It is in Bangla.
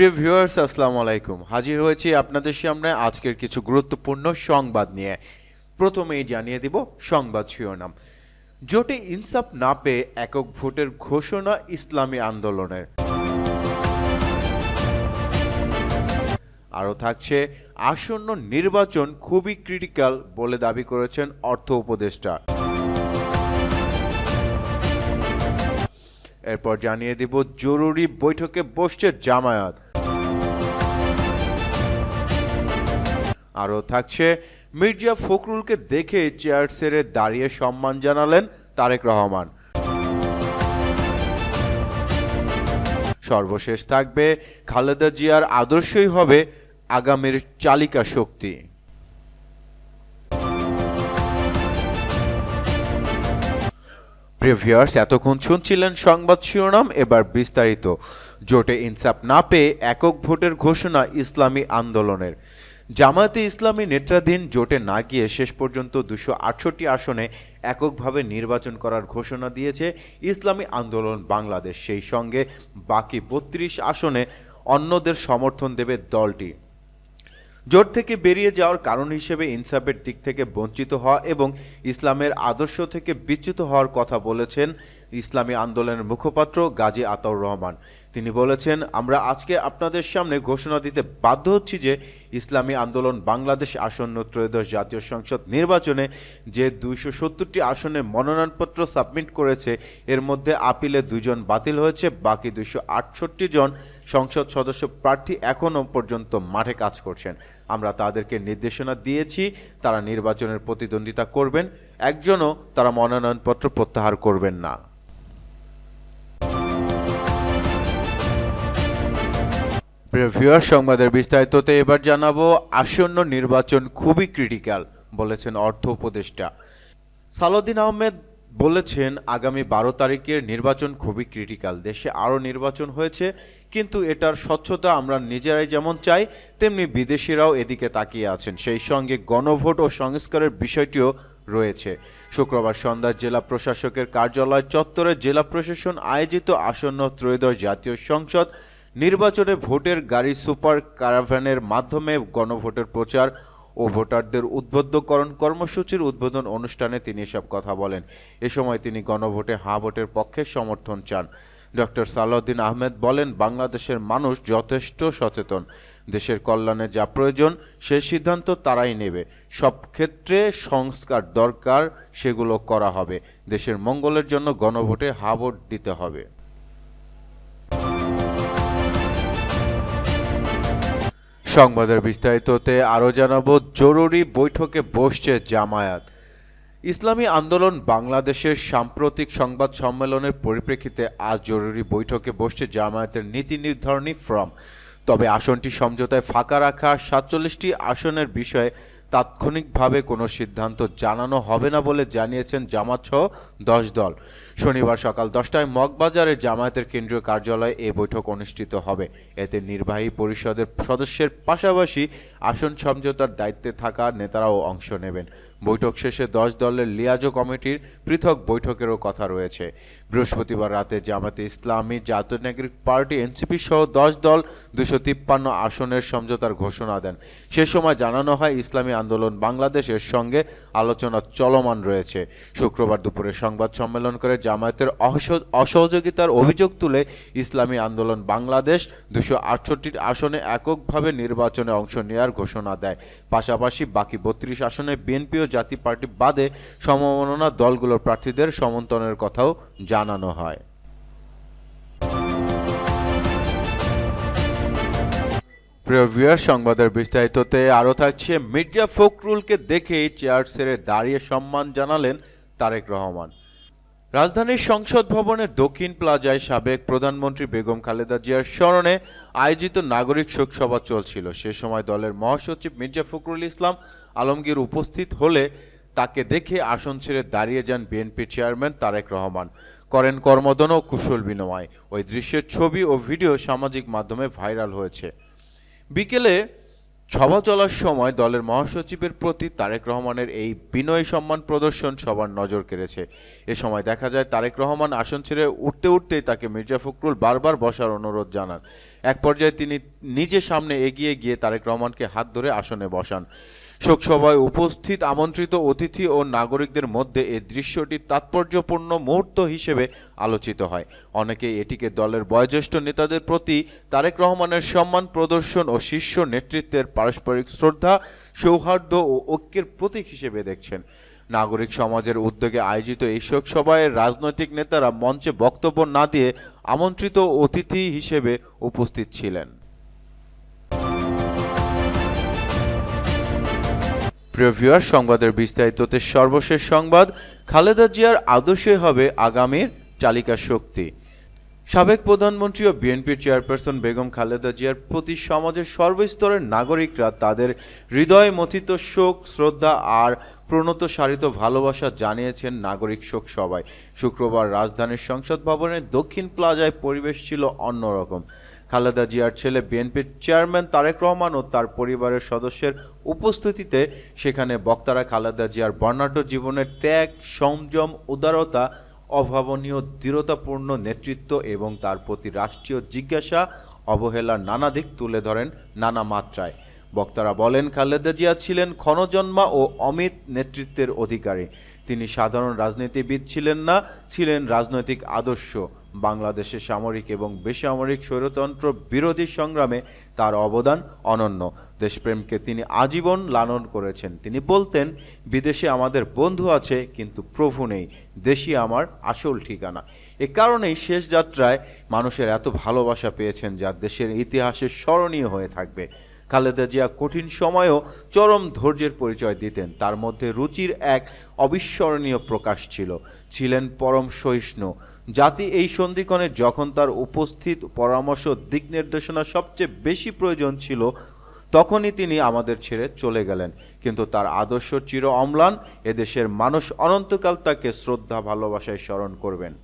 প্রিয় ভিউয়ার্স, আসসালামু আলাইকুম। হাজির হয়েছি আপনাদের সামনে আজকের কিছু গুরুত্বপূর্ণ সংবাদ নিয়ে। প্রথমেই জানিয়ে দিব সংবাদ শিরোনাম। জোটে ইনসাফ না পেয়ে একক ভোটের ঘোষণা ইসলামী আন্দোলনের। আরও থাকছে, আসন্ন নির্বাচন খুবই ক্রিটিক্যাল বলে দাবি করেছেন অর্থ উপদেষ্টা। এরপর জানিয়ে দিব, জরুরি বৈঠকে বসছে জামায়াত। আরও থাকছে। মির্জা ফখরুলকে দেখে চেয়ার সেরে দাঁড়িয়ে সম্মান জানালেন তারেক রহমান। সর্বশেষ থাকবে, খালেদা জিয়ার আদর্শই হবে আগামীর চালিকা শক্তি। প্রিভিয়ার্স, এতক্ষণ শুনছিলেন সংবাদ শিরোনাম, এবার বিস্তারিত। জোটে ইনসাফ না পেয়ে একক ভোটের ঘোষণা ইসলামী আন্দোলনের। জামায়াতে ইসলামী নেতৃত্বাধীন জোটে না গিয়ে শেষ পর্যন্ত দুশো আটষট্টি আসনে এককভাবে নির্বাচন করার ঘোষণা দিয়েছে ইসলামী আন্দোলন বাংলাদেশ। সেই সঙ্গে বাকি বত্রিশ আসনে অন্যদের সমর্থন দেবে দলটি। জোট থেকে বেরিয়ে যাওয়ার কারণ হিসেবে ইনসাফের দিক থেকে বঞ্চিত হওয়া এবং ইসলামের আদর্শ থেকে বিচ্যুত হওয়ার কথা বলেছেন ইসলামী আন্দোলনের মুখপাত্র গাজী আতাউর রহমান। তিনি বলেছেন, আমরা আজকে আপনাদের সামনে ঘোষণা দিতে বাধ্য হচ্ছি যে ইসলামী আন্দোলন বাংলাদেশ আসন্ন ত্রয়োদশ জাতীয় সংসদ নির্বাচনে যে দুইশো সত্তরটি আসনে মনোনয়নপত্র সাবমিট করেছে, এর মধ্যে আপিলে দুজন বাতিল হয়েছে, বাকি দুইশো আটষট্টি জন সংসদ সদস্য প্রার্থী এখনও পর্যন্ত মাঠে কাজ করছেন। আমরা তাদেরকে নির্দেশনা দিয়েছি, তারা নির্বাচনের প্রতিদ্বন্দ্বিতা করবেন, একজনও তারা মনোনয়নপত্র প্রত্যাহার করবেন না। প্রিভিয়ার সংবাদের বিস্তারিততে এবার জানাব, আসন্ন নির্বাচন খুবই ক্রিটিক্যাল বলেছেন অর্থ উপদেষ্টা। সালাউদ্দিন আহমেদ বলেছেন, আগামী বারো তারিখের নির্বাচন খুবই ক্রিটিক্যাল দেশে আরও নির্বাচন হয়েছে, কিন্তু এটার স্বচ্ছতা আমরা নিজেরাই যেমন চাই, তেমনি বিদেশিরাও এদিকে তাকিয়ে আছেন। সেই সঙ্গে গণভোট ও সংস্কারের বিষয়টিও রয়েছে। শুক্রবার সন্ধ্যায় জেলা প্রশাসকের কার্যালয় চত্বরে জেলা প্রশাসন আয়োজিত আসন্ন ত্রয়োদশ জাতীয় সংসদ নির্বাচনে ভোটের গাড়ি সুপার কারাভ্যানের মাধ্যমে গণভোটের প্রচার ও ভোটারদের উদ্বুদ্ধকরণ কর্মসূচির উদ্বোধন অনুষ্ঠানে তিনি এসব কথা বলেন। এ সময় তিনি গণভোটে হা ভোটের পক্ষে সমর্থন চান। ডক্টর সালাউদ্দিন আহমেদ বলেন, বাংলাদেশের মানুষ যথেষ্ট সচেতন। দেশের কল্যাণে যা প্রয়োজন, সে সিদ্ধান্ত তারাই নেবে। সব ক্ষেত্রে সংস্কার দরকার, সেগুলো করা হবে। দেশের মঙ্গলের জন্য গণভোটে হা ভোট দিতে হবে। সংবাদের বিস্তারিততে আরও জানাব, জরুরি বৈঠকে বসছে জামায়াত। ইসলামী আন্দোলন বাংলাদেশের সাম্প্রতিক সংবাদ সম্মেলনের পরিপ্রেক্ষিতে আজ জরুরি বৈঠকে বসছে জামায়াতের নীতি নির্ধারণী ফর্ম। তবে আসনটি সমঝোতায় ফাঁকা রাখা সাতচল্লিশটি আসনের বিষয়ে তাৎক্ষণিকভাবে কোনো সিদ্ধান্ত জানানো হবে না বলে জানিয়েছেন জামাত সহ দশ দল। শনিবার সকাল দশটায় মগবাজারে জামায়াতের কেন্দ্রীয় কার্যালয়ে এ বৈঠক অনুষ্ঠিত হবে। এতে নির্বাহী পরিষদের সদস্যের পাশাপাশি আসন সমঝোতার দায়িত্বে থাকা নেতারাও অংশ নেবেন। বৈঠক শেষে দশ দলের লিয়াজো কমিটির পৃথক বৈঠকেরও কথা রয়েছে। বৃহস্পতিবার রাতে জামাতে ইসলামী, জাতীয় নাগরিক পার্টি, এনসিপি সহ দশ দল দুশো তিপ্পান্ন আসনের সমঝোতার ঘোষণা দেন। সে সময় জানানো হয়, ইসলামী আন্দোলন বাংলাদেশের সঙ্গে আলোচনা চলমান রয়েছে। শুক্রবার দুপুরে সংবাদ সম্মেলন করে জামায়াতের অসহ- অসহযোগিতার অভিযোগ তুলে ইসলামী আন্দোলন বাংলাদেশ দুশো আটষট্টি আসনে এককভাবে নির্বাচনে অংশ নেওয়ার ঘোষণা দেয়। পাশাপাশি বাকি বত্রিশ আসনে বিএনপি ও জাতি পার্টি বাদে সমমননা দলগুলোর প্রার্থীদের সমন্বয়ের কথাও জানানো হয়। প্রিয় ভিউয়ার সংবাদের বিস্তারিততে আরও থাকছে। মির্জা ফখরুলকে দেখেই চেয়ার ছেড়ে দাঁড়িয়ে সম্মান জানালেন তারেক রহমান। রাজধানীর সংসদ ভবনের দক্ষিণ প্লাজায় সাবেক প্রধানমন্ত্রী বেগম খালেদা জিয়ার স্মরণে আয়োজিত নাগরিক শোকসভা চলছিল। সে সময় দলের মহাসচিব মির্জা ফখরুল ইসলাম আলমগীর উপস্থিত হলে তাকে দেখে আসন ছেড়ে দাঁড়িয়ে যান বিএনপি চেয়ারম্যান তারেক রহমান। করেন কর্মদন ও কুশল বিনিময়। ওই দৃশ্যের ছবি ও ভিডিও সামাজিক মাধ্যমে ভাইরাল হয়েছে। বিকেলে সভা চলার সময় দলের মহাসচিবের প্রতি তারেক রহমানের এই বিনয় সম্মান প্রদর্শন সবার নজর কেড়েছে। এ সময় দেখা যায় তারেক রহমান আসন ছেড়ে উঠতে উঠতেই তাকে মির্জা ফখরুল বারবার বসার অনুরোধ জানান। এক পর্যায়ে তিনি নিজে সামনে এগিয়ে গিয়ে তারেক রহমানকে হাত ধরে আসনে বসান। শোকসভায় উপস্থিত আমন্ত্রিত অতিথি ও নাগরিকদের মধ্যে এই দৃশ্যটি তাৎপর্যপূর্ণ মুহূর্ত হিসেবে আলোচিত হয়। অনেকে এটিকে দলের বয়োজ্যেষ্ঠ নেতাদের প্রতি তারেক রহমানের সম্মান প্রদর্শন ও শীর্ষ নেতৃত্বের পারস্পরিক শ্রদ্ধা, সৌহার্দ্য ও ঐক্যের প্রতীক হিসেবে দেখছেন। নাগরিক সমাজের উদ্যোগে আয়োজিত এই শোকসভায় রাজনৈতিক নেতারা মঞ্চে বক্তব্য না দিয়ে আমন্ত্রিত অতিথি হিসেবে উপস্থিত ছিলেন। প্রিয় ভিউয়ার সংবাদের বিস্তারিততে সর্বশেষ সংবাদ, খালেদা জিয়ার আদর্শই হবে আগামীর চালিকা শক্তি। সাবেক প্রধানমন্ত্রী ও বিএনপির চেয়ারপারসন বেগম খালেদা জিয়ার প্রতি সমাজের সর্বস্তরের নাগরিকরা তাদের হৃদয় মথিত শোক, শ্রদ্ধা আর প্রণত সারিত ভালোবাসা জানিয়েছেন নাগরিক শোক সবাই শুক্রবার রাজধানীর সংসদ ভবনের দক্ষিণ প্লাজায় পরিবেশ ছিল অন্যরকম। খালেদা জিয়ার ছেলে বিএনপির চেয়ারম্যান তারেক রহমান ও তার পরিবারের সদস্যের উপস্থিতিতে সেখানে বক্তারা খালেদা জিয়ার বর্ণাঢ্য জীবনের ত্যাগ, সংযম, উদারতা, অভাবনীয়, দৃঢ়তাপূর্ণ নেতৃত্ব এবং তার প্রতি রাষ্ট্রীয় জিজ্ঞাসা, অবহেলার নানা দিক তুলে ধরেন নানা মাত্রায়। বক্তারা বলেন, খালেদা জিয়া ছিলেন ক্ষণজন্মা ও অমিত নেতৃত্বের অধিকারী। তিনি সাধারণ রাজনীতিবিদ ছিলেন না, ছিলেন রাজনৈতিক আদর্শ। বাংলাদেশের সামরিক এবং বেসামরিক স্বৈরতন্ত্র বিরোধী সংগ্রামে তার অবদান অনন্য। দেশপ্রেমকে তিনি আজীবন লালন করেছেন। তিনি বলতেন, বিদেশে আমাদের বন্ধু আছে, কিন্তু প্রভু নেই। দেশই আমার আসল ঠিকানা। এ কারণেই শেষ যাত্রায় মানুষের এত ভালোবাসা পেয়েছেন যা দেশের ইতিহাসে স্মরণীয় হয়ে থাকবে। খালেদা জিয়া কঠিন সময়েও চরম ধৈর্যের পরিচয় দিতেন। তার মধ্যে রুচির এক অবিস্মরণীয় প্রকাশ ছিল। ছিলেন পরম সহিষ্ণু। জাতি এই সন্ধিক্ষণে যখন তার উপস্থিত পরামর্শ, দিক নির্দেশনা সবচেয়ে বেশি প্রয়োজন ছিল, তখনই তিনি আমাদের ছেড়ে চলে গেলেন। কিন্তু তার আদর্শ চির অম্লান। এদেশের মানুষ অনন্তকাল তাকে শ্রদ্ধা, ভালোবাসায় স্মরণ করবেন।